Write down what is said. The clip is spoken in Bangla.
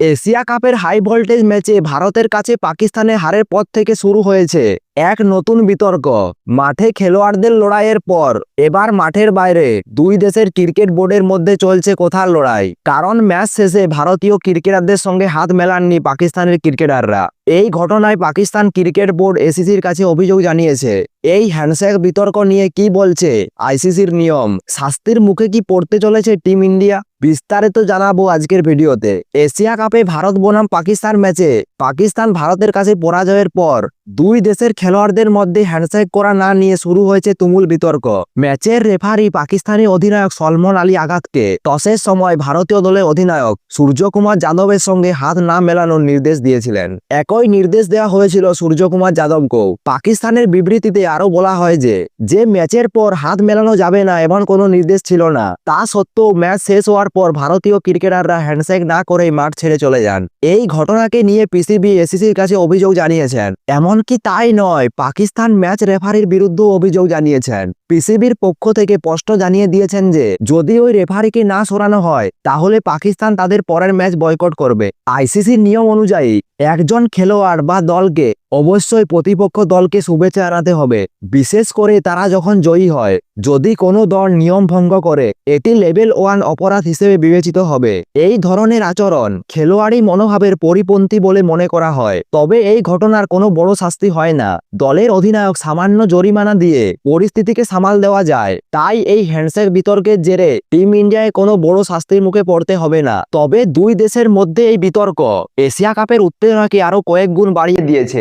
এশিয়া কাপের হাই ভোল্টেজ ম্যাচে ভারতের কাছে পাকিস্তানের হারের পথ থেকে শুরু হয়েছে। এক নতুন বিতর্ক। মাঠে খেলোয়াড়দের লড়াইয়ের পর, এবার মাঠের বাইরে। দুই দেশের ক্রিকেট বোর্ডের মধ্যে চলছে কোথার লড়াই? কারণ ম্যাচ শেষে ভারতীয় ক্রিকেটারদের সঙ্গে হাত মেলাননি পাকিস্তানের ক্রিকেটাররা। এই ঘটনায় পাকিস্তান ক্রিকেট বোর্ড এসিসির কাছে অভিযোগ জানিয়েছে। এই হ্যান্ডশেক বিতর্ক নিয়ে কি বলছে আইসিসির নিয়ম? শাস্তির মুখে কি পড়তে চলেছে টিম ইন্ডিয়া? বিস্তারিত জানাব আজকের ভিডিওতে। এশিয়া কাপে ভারত বনাম পাকিস্তান ম্যাচে। পাকিস্তান ভারতের কাছে পরাজয়ের পর, দুই দেশের খেলোয়াড়দের মধ্যে হ্যান্ডশেক করা না নিয়ে শুরু হয়েছে তুমুল বিতর্ক। ম্যাচের রেফারি পাকিস্তানি অধিনায়ক সলমন আলী আঘাতকে টসের সময় ভারতীয় দলের অধিনায়ক সূর্যকুমার যাদবের সঙ্গে হাত না মেলানোর নির্দেশ দিয়েছিলেন। একই নির্দেশ দেওয়া হয়েছিল সূর্যকুমার যাদবকেও। পাকিস্তানের বিবৃতিতে আরও বলা হয় যে যে ম্যাচের পর হাত মেলানো যাবে না এমন কোনো নির্দেশ ছিল না। তা সত্ত্বেও ম্যাচ শেষ হওয়ার পর ভারতীয় ক্রিকেটাররা হ্যান্ডশেক না করেই মাঠ ছেড়ে চলে যান। এই ঘটনাকে নিয়ে পিসিবি এসিসির কাছে অভিযোগ জানিয়েছেন। এমনকি তাই নয় পাকিস্তান ম্যাচ রেফারির বিরুদ্ধে অভিযোগ জানিয়েছেন। পিসিবির পক্ষ থেকে স্পষ্ট জানিয়ে দিয়েছেন যে, যদি ওই রেফারিকে না সরানো হয়, তাহলে পাকিস্তান তাদের পরের ম্যাচ বয়কট করবে। আইসিসির নিয়ম অনুযায়ী, একজন খেলোয়াড় বা দলকে অবশ্যই প্রতিপক্ষ দলকে শুভেচ্ছা জানাতে হবে। বিশেষ করে তারা যখন জয়ী হয়, যদি কোনো দল নিয়ম ভঙ্গ করে, এটি লেভেল ওয়ান অপরাধ হিসেবে বিবেচিত হবে। এই ধরনের আচরণ খেলোয়াড়ি মনোভাবের পরিপন্থী বলে মনে করা হয়, তবে এই ঘটনার কোনো বড় শাস্তি হয় না। দলের অধিনায়ক সামান্য জরিমানা দিয়ে পরিস্থিতিকে সামাল দেওয়া যায়। তাই এই হ্যান্ডশেক বিতর্কের জেরে টিম ইন্ডিয়ায় কোনো বড় শাস্তির মুখে পড়তে হবে না। তবে দুই দেশের মধ্যে এই বিতর্ক এশিয়া কাপের উত্তেজনাকে আরও কয়েক গুণ বাড়িয়ে দিয়েছে।